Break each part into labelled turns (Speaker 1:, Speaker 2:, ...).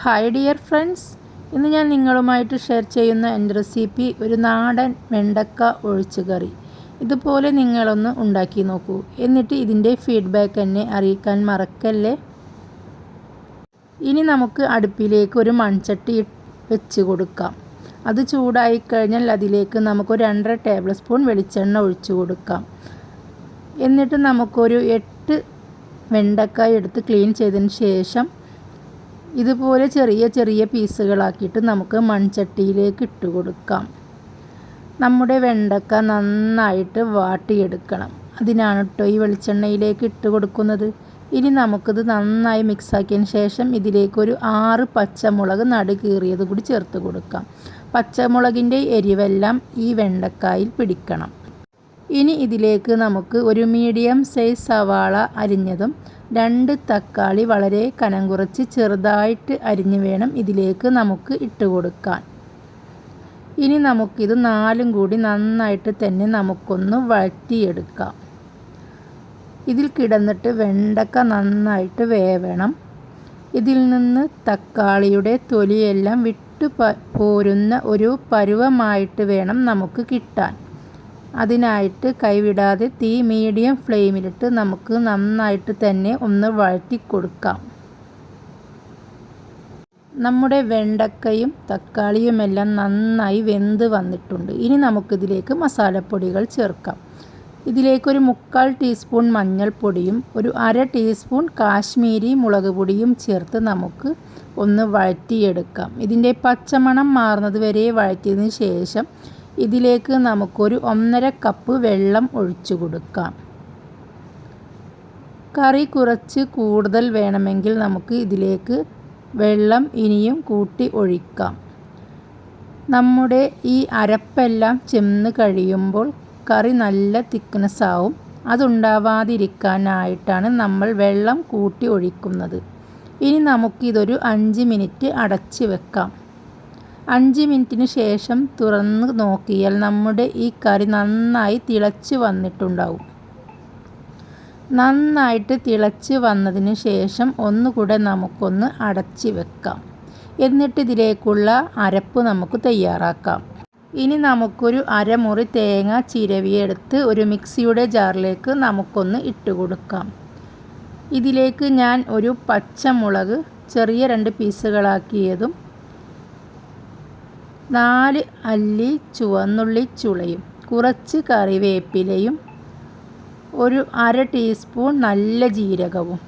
Speaker 1: Hi dear friends ഇന്ന് ഞാൻ നിങ്ങളുമായിട്ട് ഷെയർ ചെയ്യുന്ന എന്റെ റെസിപ്പി ഒരു നാടൻ വെണ്ടക്ക ഒഴിച്ചു കറി. ഇതുപോലെ നിങ്ങളൊന്ന് ഉണ്ടാക്കി നോക്കൂ. എന്നിട്ട് ഇതിന്റെ ഫീഡ്ബാക്ക് എന്നെ അറിയിക്കാൻ മറക്കല്ലേ? ഇനി നമുക്ക് അടുപ്പിലേക്ക് ഒരു മൺചട്ടി വെച്ച് കൊടുക്കാം. അത് ചൂടായി കഴിഞ്ഞാൽ അതിലേക്ക് നമുക്ക് രണ്ടര ടേബിൾ സ്പൂൺ വെളിച്ചെണ്ണ ഒഴിച്ചു കൊടുക്കാം. എന്നിട്ട് നമുക്കൊരു എട്ട് വെണ്ടക്കായ എടുത്ത് ക്ലീൻ ചെയ്തതിന് ശേഷം ഇതുപോലെ ചെറിയ ചെറിയ പീസുകളാക്കിയിട്ട് നമുക്ക് മൺചട്ടിയിലേക്ക് ഇട്ട് കൊടുക്കാം. നമ്മുടെ വെണ്ടക്ക നന്നായിട്ട് വാട്ടിയെടുക്കണം. അതിനാണ് കേട്ടോ ഈ വെളിച്ചെണ്ണയിലേക്ക് ഇട്ട് കൊടുക്കുന്നത്. ഇനി നമുക്കിത് നന്നായി മിക്സാക്കിയതിന് ശേഷം ഇതിലേക്കൊരു ആറ് പച്ചമുളക് നടുകീറിയത് കൂടി ചേർത്ത് കൊടുക്കാം. പച്ചമുളകിന്റെ എരിവെല്ലാം ഈ വെണ്ടക്കായിൽ പിടിക്കണം. ഇനി ഇതിലേക്ക് നമുക്ക് ഒരു മീഡിയം സൈസ് സവാള അരിഞ്ഞതും രണ്ട് തക്കാളി വളരെ കനം കുറച്ച് ചെറുതായിട്ട് അരിഞ്ഞ് വേണം ഇതിലേക്ക് നമുക്ക് ഇട്ട് കൊടുക്കാൻ. ഇനി നമുക്കിത് നാലും കൂടി നന്നായിട്ട് തന്നെ നമുക്കൊന്ന് വഴറ്റിയെടുക്കാം. ഇതിൽ കിടന്നിട്ട് വെണ്ടക്ക നന്നായിട്ട് വേവണം. ഇതിൽ നിന്ന് തക്കാളിയുടെ തൊലിയെല്ലാം വിട്ടു പോരുന്ന ഒരു പരുവമായിട്ട് വേണം നമുക്ക് കിട്ടാൻ. അതിനായിട്ട് കൈവിടാതെ തീ മീഡിയം ഫ്ലെയിമിലിട്ട് നമുക്ക് നന്നായിട്ട് തന്നെ ഒന്ന് വഴറ്റി കൊടുക്കാം. നമ്മുടെ വെണ്ടക്കയും തക്കാളിയുമെല്ലാം നന്നായി വെന്ത് വന്നിട്ടുണ്ട്. ഇനി നമുക്കിതിലേക്ക് മസാലപ്പൊടികൾ ചേർക്കാം. ഇതിലേക്കൊരു മുക്കാൽ ടീസ്പൂൺ മഞ്ഞൾപ്പൊടിയും ഒരു അര ടീസ്പൂൺ കാശ്മീരി മുളക് പൊടിയും ചേർത്ത് നമുക്ക് ഒന്ന് വഴറ്റിയെടുക്കാം. ഇതിന്റെ പച്ചമണം മാറുന്നത് വരെ വഴറ്റിയതിന് ശേഷം ഇതിലേക്ക് നമുക്കൊരു ഒന്നര കപ്പ് വെള്ളം ഒഴിച്ചു കൊടുക്കാം. കറി കുറച്ച് കൂടുതൽ വേണമെങ്കിൽ നമുക്ക് ഇതിലേക്ക് വെള്ളം ഇനിയും കൂട്ടി ഒഴിക്കാം. നമ്മുടെ ഈ അരപ്പെല്ലാം ചെന്ന് കഴിയുമ്പോൾ കറി നല്ല തിക്നെസ് ആവും. അതുണ്ടാവാതിരിക്കാനായിട്ടാണ് നമ്മൾ വെള്ളം കൂട്ടി ഒഴിക്കുന്നത്. ഇനി നമുക്കിതൊരു അഞ്ച് മിനിറ്റ് അടച്ച് വെക്കാം. അഞ്ച് മിനിറ്റിന് ശേഷം തുറന്ന് നോക്കിയാൽ നമ്മുടെ ഈ കറി നന്നായി തിളച്ച് വന്നിട്ടുണ്ടാവും. നന്നായിട്ട് തിളച്ച് വന്നതിന് ശേഷം ഒന്നുകൂടെ നമുക്കൊന്ന് അടച്ച് വെക്കാം. എന്നിട്ട് ഇതിലേക്കുള്ള അരപ്പ് നമുക്ക് തയ്യാറാക്കാം. ഇനി നമുക്കൊരു അരമുറി തേങ്ങ ചിരവിയെടുത്ത് ഒരു മിക്സിയുടെ ജാറിലേക്ക് നമുക്കൊന്ന് ഇട്ട് കൊടുക്കാം. ഇതിലേക്ക് ഞാൻ ഒരു പച്ചമുളക് ചെറിയ രണ്ട് പീസുകളാക്കിയതും നാല് അല്ലി ചുവന്നുള്ളി ചുളയും കുറച്ച് കറിവേപ്പിലയും ഒരു അര ടീസ്പൂൺ നല്ല ജീരകവും.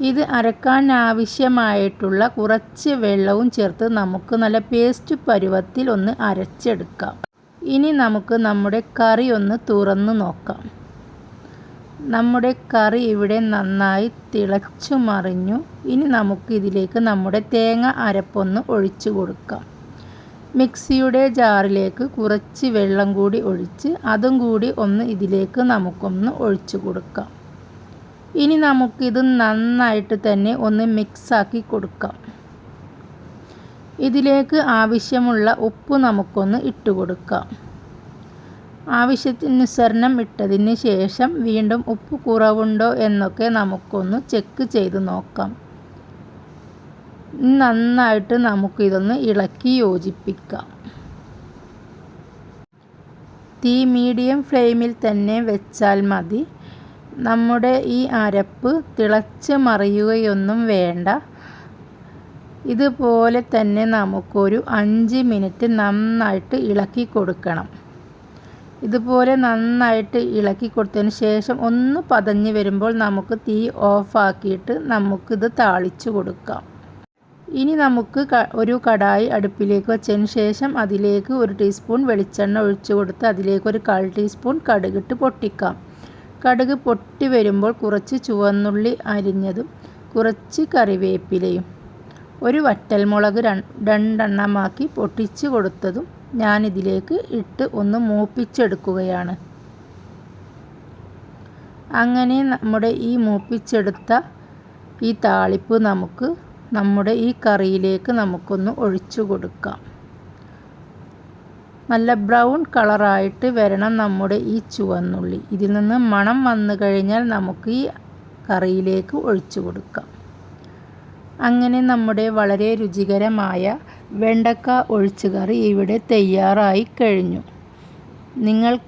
Speaker 1: ഇത് അരക്കാൻ ആവശ്യമായിട്ടുള്ള കുറച്ച് വെള്ളവും ചേർത്ത് നമുക്ക് നല്ല പേസ്റ്റ് പരുവത്തിൽ ഒന്ന് അരച്ചെടുക്കാം. ഇനി നമുക്ക് നമ്മുടെ കറി ഒന്ന് തുറന്ന് നോക്കാം. നമ്മുടെ കറി ഇവിടെ നന്നായി തിളച്ചു മറിഞ്ഞു ഇനി നമുക്ക് ഇതിലേക്ക് നമ്മുടെ തേങ്ങ അരപ്പൊന്ന് ഒഴിച്ചു കൊടുക്കാം. മിക്സിയുടെ ജാറിലേക്ക് കുറച്ച് വെള്ളം കൂടി ഒഴിച്ച് അതും കൂടി ഒന്ന് ഇതിലേക്ക് നമുക്കൊന്ന് ഒഴിച്ചു കൊടുക്കാം. ഇനി നമുക്കിത് നന്നായിട്ട് തന്നെ ഒന്ന് മിക്സാക്കി കൊടുക്കാം. ഇതിലേക്ക് ആവശ്യമുള്ള ഉപ്പ് നമുക്കൊന്ന് ഇട്ട് കൊടുക്കാം ആവശ്യത്തിനനുസരണം ഇട്ടതിന് ശേഷം വീണ്ടും ഉപ്പ് കുറവുണ്ടോ എന്നൊക്കെ നമുക്കൊന്ന് ചെക്ക് ചെയ്ത് നോക്കാം. നന്നായിട്ട് നമുക്കിതൊന്ന് ഇളക്കി യോജിപ്പിക്കാം. തീ മീഡിയം ഫ്ലെയിമിൽ തന്നെ വെച്ചാൽ മതി. നമ്മുടെ ഈ അരപ്പ് തിളച്ച് മറിയുകയൊന്നും വേണ്ട. ഇതുപോലെ തന്നെ നമുക്കൊരു അഞ്ച് മിനിറ്റ് നന്നായിട്ട് ഇളക്കി കൊടുക്കണം. ഇതുപോലെ നന്നായിട്ട് ഇളക്കി കൊടുത്തതിന് ശേഷം ഒന്ന് പതഞ്ഞ് വരുമ്പോൾ നമുക്ക് തീ ഓഫാക്കിയിട്ട് നമുക്കിത് താളിച്ചു കൊടുക്കാം. ഇനി നമുക്ക് ഒരു കടായി അടുപ്പിലേക്ക് വെച്ചതിന് ശേഷം അതിലേക്ക് ഒരു ടീസ്പൂൺ വെളിച്ചെണ്ണ ഒഴിച്ചു കൊടുത്ത് അതിലേക്ക് ഒരു കാൽ ടീസ്പൂൺ കടുകിട്ട് പൊട്ടിക്കാം. കടുക് പൊട്ടി വരുമ്പോൾ കുറച്ച് ചുവന്നുള്ളി അരിഞ്ഞതും കുറച്ച് കറിവേപ്പിലയും ഒരു വറ്റൽമുളക് രണ്ടെണ്ണമാക്കി പൊട്ടിച്ച് കൊടുത്തതും ഞാനിതിലേക്ക് ഇട്ട് ഒന്ന് മൂപ്പിച്ചെടുക്കുകയാണ്. അങ്ങനെ നമ്മുടെ ഈ മൂപ്പിച്ചെടുത്ത ഈ താളിപ്പ് നമുക്ക് നമ്മുടെ ഈ കറിയിലേക്ക് നമുക്കൊന്ന് ഒഴിച്ചു കൊടുക്കാം. നല്ല ബ്രൗൺ കളറായിട്ട് വരണം നമ്മുടെ ഈ ചുവന്നുള്ളി. ഇതിൽ നിന്ന് മണം വന്നു കഴിഞ്ഞാൽ നമുക്ക് ഈ കറിയിലേക്ക് ഒഴിച്ചു കൊടുക്കാം. അങ്ങനെ നമ്മുടെ വളരെ രുചികരമായ വെണ്ടക്ക ഒഴിച്ചുകറി ഇവിടെ തയ്യാറായി കഴിഞ്ഞു. നിങ്ങൾ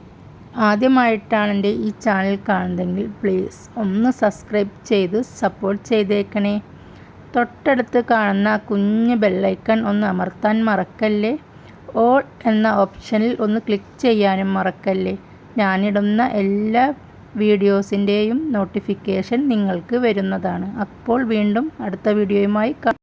Speaker 1: ആദ്യമായിട്ടാണ് എന്റെ ഈ ചാനൽ കാണുന്നതെങ്കിൽ പ്ലീസ് ഒന്ന് സബ്സ്ക്രൈബ് ചെയ്ത് സപ്പോർട്ട് ചെയ്തേക്കണേ. തൊട്ടടുത്ത് കാണുന്ന കുഞ്ഞ് ബെല്ലൈക്കൺ ഒന്ന് അമർത്താൻ മറക്കല്ലേ? ഓൾ എന്ന ഓപ്ഷനിൽ ഒന്ന് ക്ലിക്ക് ചെയ്യാനും മറക്കല്ലേ? ഞാനിടുന്ന എല്ലാ വീഡിയോസിന്റെയും നോട്ടിഫിക്കേഷൻ നിങ്ങൾക്ക് വരുന്നതാണ്. അപ്പോൾ വീണ്ടും അടുത്ത വീഡിയോയുമായി